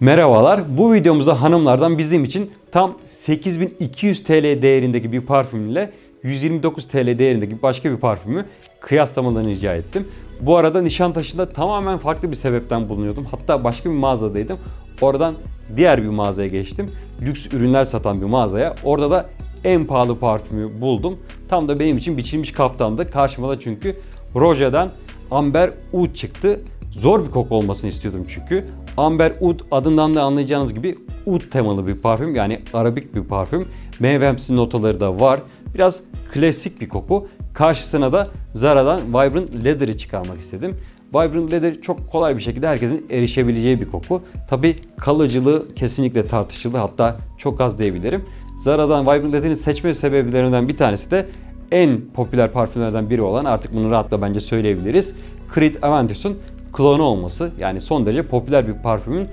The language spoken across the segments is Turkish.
Merhabalar. Bu videomuzda hanımlardan bizim için tam 8200 TL değerindeki bir parfüm ile 129 TL değerindeki başka bir parfümü kıyaslamalarını rica ettim. Bu arada Nişantaşı'nda tamamen farklı bir sebepten bulunuyordum. Hatta başka bir mağazadaydım. Oradan diğer bir mağazaya geçtim. Lüks ürünler satan bir mağazaya. Orada da en pahalı parfümü buldum. Tam da benim için biçilmiş kaftandı. Karşıma da çünkü Roje'den Amber Oud çıktı. Zor bir koku olmasını istiyordum çünkü. Amber Oud adından da anlayacağınız gibi oud temalı bir parfüm yani arabik bir parfüm. Meyvemsi notaları da var. Biraz klasik bir koku. Karşısına da Zara'dan Vibrant Leather'ı çıkarmak istedim. Vibrant Leather çok kolay bir şekilde herkesin erişebileceği bir koku. Tabi kalıcılığı kesinlikle tartışılı hatta çok az diyebilirim. Zara'dan Vibrant Leather'ı seçme sebeplerinden bir tanesi de en popüler parfümlerden biri olan artık bunu rahatla bence söyleyebiliriz. Creed Aventus'un klonu olması yani son derece popüler bir parfümün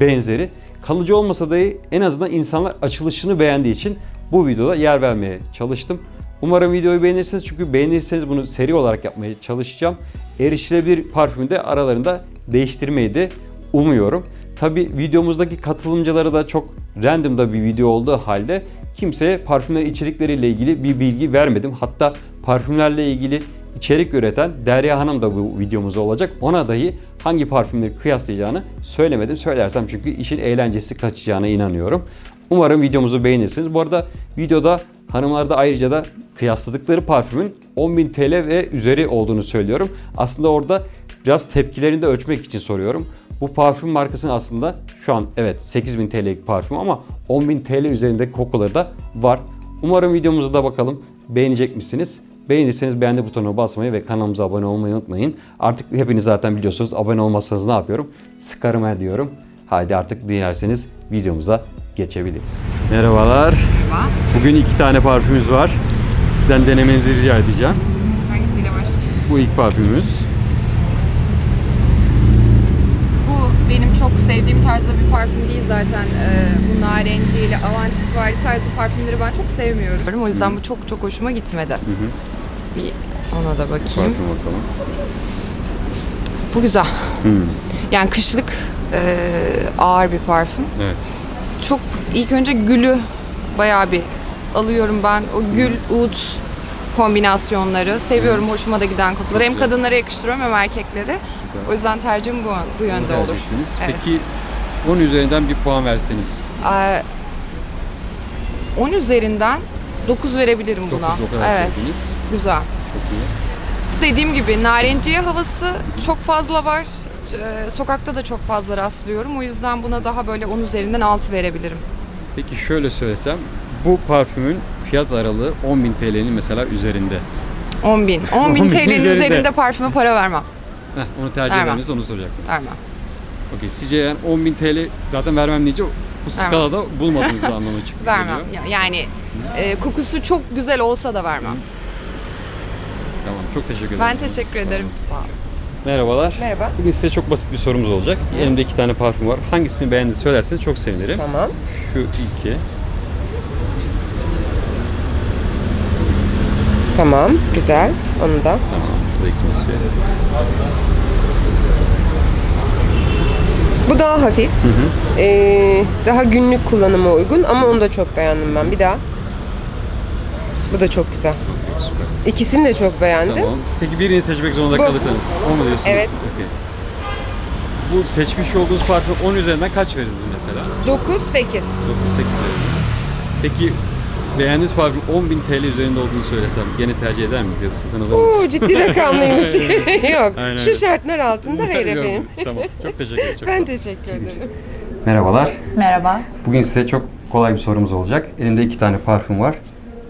benzeri. Kalıcı olmasa da en azından insanlar açılışını beğendiği için bu videoda yer vermeye çalıştım. Umarım videoyu beğenirsiniz çünkü beğenirseniz bunu seri olarak yapmaya çalışacağım. Erişilebilir parfümü de aralarında değiştirmeyi de umuyorum. Tabi videomuzdaki katılımcılara da çok random da bir video olduğu halde kimseye parfümler içerikleriyle ilgili bir bilgi vermedim. Hatta parfümlerle ilgili içerik üreten Derya Hanım da bu videomuzda olacak. Ona dahi hangi parfümleri kıyaslayacağını söylemedim. Söylersem çünkü işin eğlencesi kaçacağına inanıyorum. Umarım videomuzu beğenirsiniz. Bu arada videoda hanımlarda ayrıca da kıyasladıkları parfümün 10.000 TL ve üzeri olduğunu söylüyorum. Aslında orada biraz tepkilerini de ölçmek için soruyorum. Bu parfüm markasının aslında şu an evet 8000 TL'lik parfüm ama 10.000 TL üzerinde kokuları da var. Umarım videomuzu da bakalım beğenecek misiniz? Beğenirseniz beğendi butonuna basmayı ve kanalımıza abone olmayı unutmayın. Artık hepiniz zaten biliyorsunuz abone olmazsanız ne yapıyorum? Sıkarım her diyorum. Haydi artık dilerseniz videomuza geçebiliriz. Merhabalar. Merhaba. Bugün iki tane parfümümüz var. Sizden denemenizi rica edeceğim. Hangisiyle başlayayım? Bu ilk parfümümüz. Sevdiğim tarzda bir parfüm değil zaten. Ee, bu narenciyle, avantis vari tarzı parfümleri ben çok sevmiyorum. O yüzden bu çok çok hoşuma gitmedi. Bir ona da bakayım. Parfüm bakalım. Bu güzel. Yani kışlık e, ağır bir parfüm. Evet. Çok ilk önce gülü bayağı bir alıyorum ben. O gül, ud kombinasyonları. Seviyorum hoşuma da giden kokuları. Hem kadınlara yakıştırıyorum hem erkeklere. O yüzden tercihim bu, bu yönde olur. Evet. Peki 10 üzerinden bir puan verseniz. Ee, 10 üzerinden 9 verebilirim 9 buna. o kadar evet, sevdiniz. güzel. Çok iyi. Dediğim gibi narenciye havası çok fazla var. Ee, sokakta da çok fazla rastlıyorum. O yüzden buna daha böyle 10 üzerinden 6 verebilirim. Peki şöyle söylesem bu parfümün fiyat aralığı 10.000 TL'nin mesela üzerinde. 10 bin. 10 bin 10.000 TL'nin üzerinde. üzerinde parfüme para vermem. Heh, onu tercih Vermem. eder onu soracaktım. Vermem. Okey sizce yani 10.000 TL zaten vermem deyince bu skalada bulmadığınızı anlamına çıkıyor. Vermem. Ya- Yani e, kokusu çok güzel olsa da vermem. Tamam çok teşekkür ederim. Ben teşekkür ederim. Sağ ol. Merhabalar. Merhaba. Bugün size çok basit bir sorumuz olacak. Elimde iki tane parfüm var. Hangisini beğendiğinizi söylerseniz çok sevinirim. Tamam. Şu iki. Tamam. Güzel. Onu da. Tamam. İkincisi. Bu daha hafif. Ee, daha günlük kullanıma uygun ama onu da çok beğendim ben. Bir daha. Bu da çok güzel. Süper. İkisini de çok beğendim. Tamam. Peki birini seçmek zorunda Bu. kalırsanız. O mu diyorsunuz? Evet. Okey. Bu seçmiş olduğunuz parfüm 10 üzerinden kaç veririz mesela? 9, 8. 9-8 veririz. Peki beğendiğiniz parfüm 10.000 TL üzerinde olduğunu söylesem gene tercih eder miyiz ya da satın alır Oo mısınız? ciddi rakamlıymış. Yok. Aynen Şu öyle. şartlar altında hayır Yok, efendim. tamam. Çok teşekkür ederim. Çok Ben teşekkür ederim. Merhabalar. Merhaba. Bugün size çok kolay bir sorumuz olacak. Elimde iki tane parfüm var.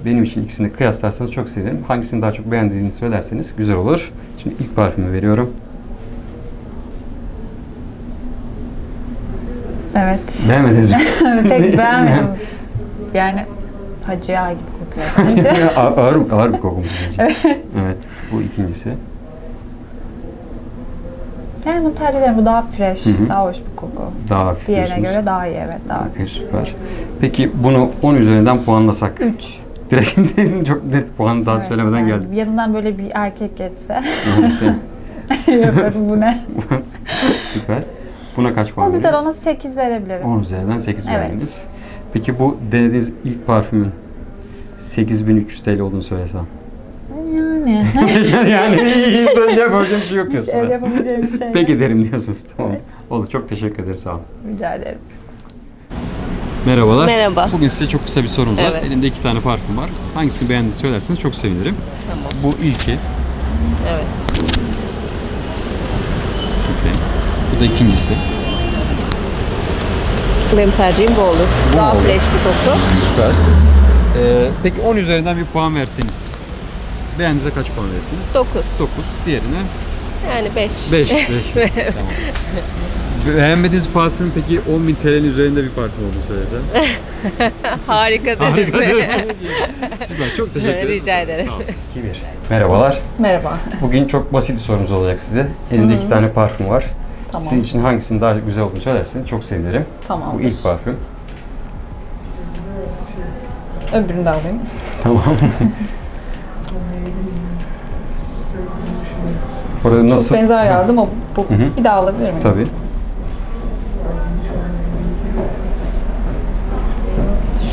Benim için ikisini kıyaslarsanız çok sevinirim. Hangisini daha çok beğendiğinizi söylerseniz güzel olur. Şimdi ilk parfümü veriyorum. Evet. Beğenmediniz mi? Pek beğenmedim. Yani hacı yağı gibi kokuyor bence. Ağır, ağır bir kokumuz. Evet. evet. Bu ikincisi. yani bunu tercih ederim. Bu daha fresh, hı. daha hoş bir koku. Daha hafif Diğerine diyorsunuz. göre daha iyi evet. Daha Okey süper. Peki bunu 10 üzerinden puanlasak. 3. Direkt çok net puan daha söylemeden geldim. Yanından böyle bir erkek geçse Evet, evet. yaparım bu ne? süper. Buna kaç puan O güzel ona 8 verebilirim. 10 üzerinden 8 Evet. verdiniz. Peki bu denediğiniz ilk parfümün 8300 TL olduğunu söylesem. Yani. yani insan yapabileceğim bir şey yok diyorsun. Öyle sen. yapabileceğim bir şey. yok. Peki derim diyorsunuz. Tamam. Olur. Çok teşekkür ederim. Sağ olun. Rica ederim. Merhabalar. Merhaba. Bugün size çok kısa bir sorumuz var. Evet. Elimde iki tane parfüm var. Hangisini beğendiğinizi söylerseniz çok sevinirim. Bu ilki. Evet. Okey. Bu da ikincisi. Benim tercihim bu olur. Bu Daha mu olur? fresh bir koku. Süper. Ee, peki 10 üzerinden bir puan verseniz beğendiğinize kaç puan verirsiniz? 9. 9. Diğerine Yani 5. 5. 5. tamam. Beğenmediğiniz parfüm peki 10.000 TL'nin üzerinde bir parfüm olduğunu söylesem. Harika dedim. Süper. Çok teşekkür ederim. Rica ederim. Tamam. İki bir. Merhabalar. Merhaba. Bugün çok basit bir sorumuz olacak size. Elimde iki tane parfüm var. Tamam. Sizin için hangisinin daha güzel olduğunu söylerseniz çok sevinirim. Tamam. Bu ilk parfüm. Öbürünü de alayım. Tamam. Burada nasıl? Çok benzer geldi ama bu Hı hı. bir daha alabilir miyim? Tabii.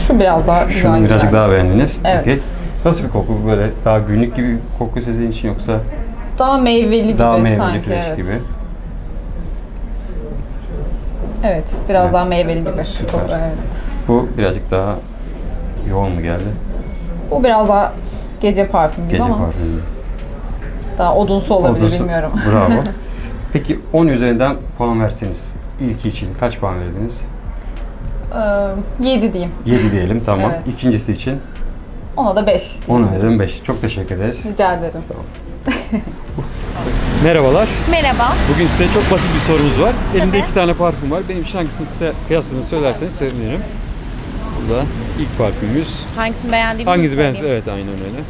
Şu biraz daha güzel Şunu birazcık daha beğendiniz. Evet. Okey. Nasıl bir koku? Böyle daha günlük gibi bir koku sizin için yoksa Daha meyveli gibi Daha meyveli, sanki. fresh evet. gibi. Evet, biraz Evet. daha meyveli gibi. Süper. Çok, evet. bu birazcık daha yoğun mu geldi? Bu biraz daha gece parfüm gibi Gece ama parfümü. daha odunsu olabilir Odası- bilmiyorum. Bravo. Peki 10 üzerinden puan verseniz ilki için kaç puan verdiniz? Ee, 7 diyeyim. 7 diyelim tamam. Evet. İkincisi için Ona da 5 10 diyeyim. üzerinden 5. Çok teşekkür ederiz. Rica ederim. Merhabalar. Merhaba. Bugün size çok basit bir sorumuz var. Elimde iki tane parfüm var. Benim için hangisini kısa kıyasladığını söylerseniz sevinirim. Bu da ilk parfümümüz. Hangisini beğendiğimi Hangisi beğendiniz? Evet aynen öyle.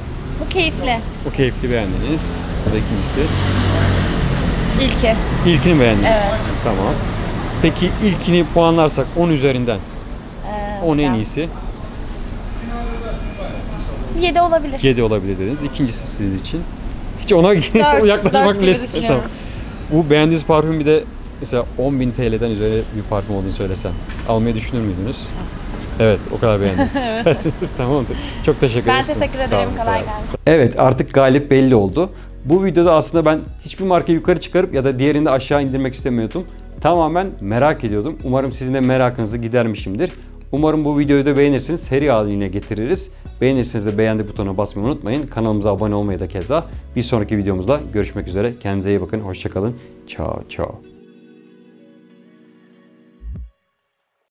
Bu keyifli. O keyifli beğendiniz. Bu da ikincisi. İlki. İlkini beğendiniz. Evet. Tamam. Peki ilkini puanlarsak 10 üzerinden. Ee, 10 en iyisi. 7 olabilir. 7 olabilir dediniz. İkincisi siz için. Hiç ona yaklaşmak bile istemem. düşünüyorum. Tamam. Bu beğendiğiniz parfüm bir de mesela 10.000 TL'den üzeri bir parfüm olduğunu söylesem. Almayı düşünür müydünüz? Evet, o kadar beğendiniz. Süpersiniz. Tamamdır. Çok teşekkür Ben ederiz. teşekkür Sağ ederim. olun, Kolay kolay gelsin. Evet artık galip belli oldu. Bu videoda aslında ben hiçbir markayı yukarı çıkarıp ya da diğerini de aşağı indirmek istemiyordum. Tamamen merak ediyordum. Umarım sizin de merakınızı gidermişimdir. Umarım bu videoyu da beğenirsiniz. Seri haline getiririz. Beğenirseniz de beğendi butonuna basmayı unutmayın. Kanalımıza abone olmayı da keza. Bir sonraki videomuzda görüşmek üzere. Kendinize iyi bakın. Hoşçakalın. Ciao ciao.